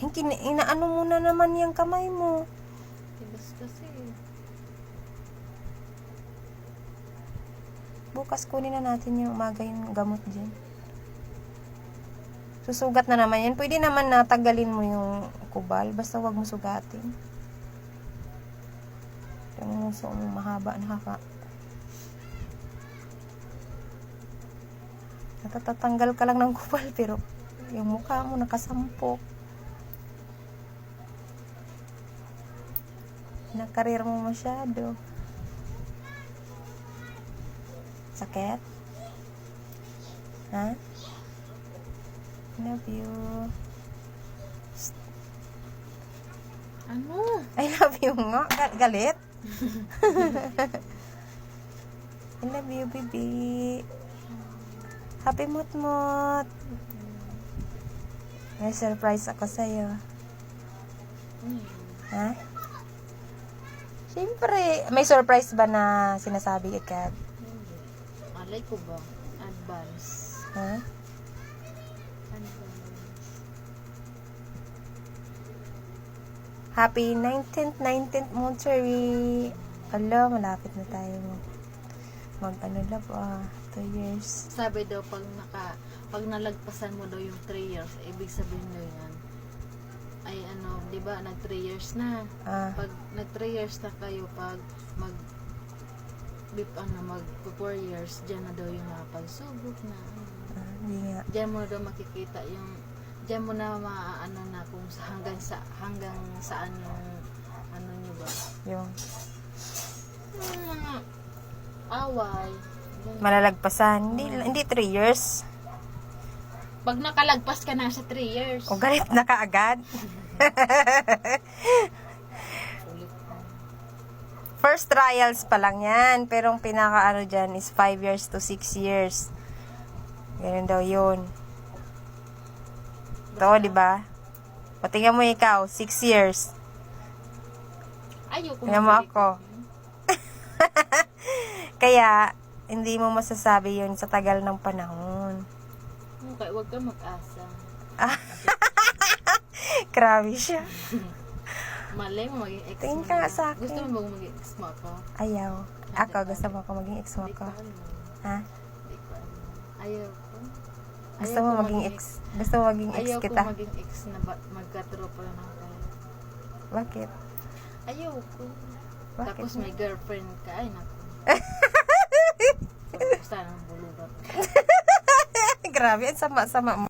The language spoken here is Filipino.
Hindi, inaano mo na naman yung kamay mo. Tigas kasi. Bukas kunin na natin yung umaga yung gamot dyan. Susugat na naman yan. Pwede naman natanggalin mo yung kubal. Basta wag mo sugatin. Yung muso mo mahaba na haka. Natatatanggal ka lang ng kubal pero yung mukha mo nakasampok. Nakarir mo masyado. Sakit? Ha? Love you. Ano? I love you nga. Ga- galit? I love you, baby. Happy mut-mut. May surprise ako sa'yo. Hmm. Ha? Siyempre, may surprise ba na sinasabi agad? Hindi. Alay ko ba? Advance. Ha? Advance. Happy 19th, 19th monthsary. Ala, malapit na tayo mag, ano lab, ah, 2 years. Sabi daw pag naka pag nalagpasan mo daw yung 3 years, ibig sabihin daw yan ay ano, 'di ba, nag 3 years na. Ah, Pag nag 3 years na kayo pag mag bip ano mag 4 years, diyan na daw yung mga pagsubok na. ano. ah, hindi nga. Diyan mo daw makikita yung diyan mo na maaano na kung sa hanggang sa hanggang saan yung ano nyo ba Yung mga away malalagpasan. Hindi, hindi 3 years. Pag nakalagpas ka na sa 3 years O galit na kaagad. First trials pa lang yan. Pero ang pinaka ano dyan is 5 years to 6 years. Ganun daw yun. Ito, di ba? O tingnan mo ikaw, 6 years. ayoko Tingnan mo ako. Kaya, hindi mo masasabi yun sa tagal ng panahon. Okay, wag ka mag-asa Grabe siya. malay mo maging ex Tingin ka nga sa akin. gusto mo ba maging ex mo ako? Ayaw. Ako, gusto mo ako maging ex mo Hindi ko. ko alam. Ha? Hindi ko alam. ayaw ko Gusto Ayaw mo ko maging ex? Gusto mo maging ex ayaw kita? ko maging ex na ba- magka-tropa lang tayo Bakit? ayaw ko Bakit? tapos may girlfriend ka ay naku Grabe, sama-sama mo.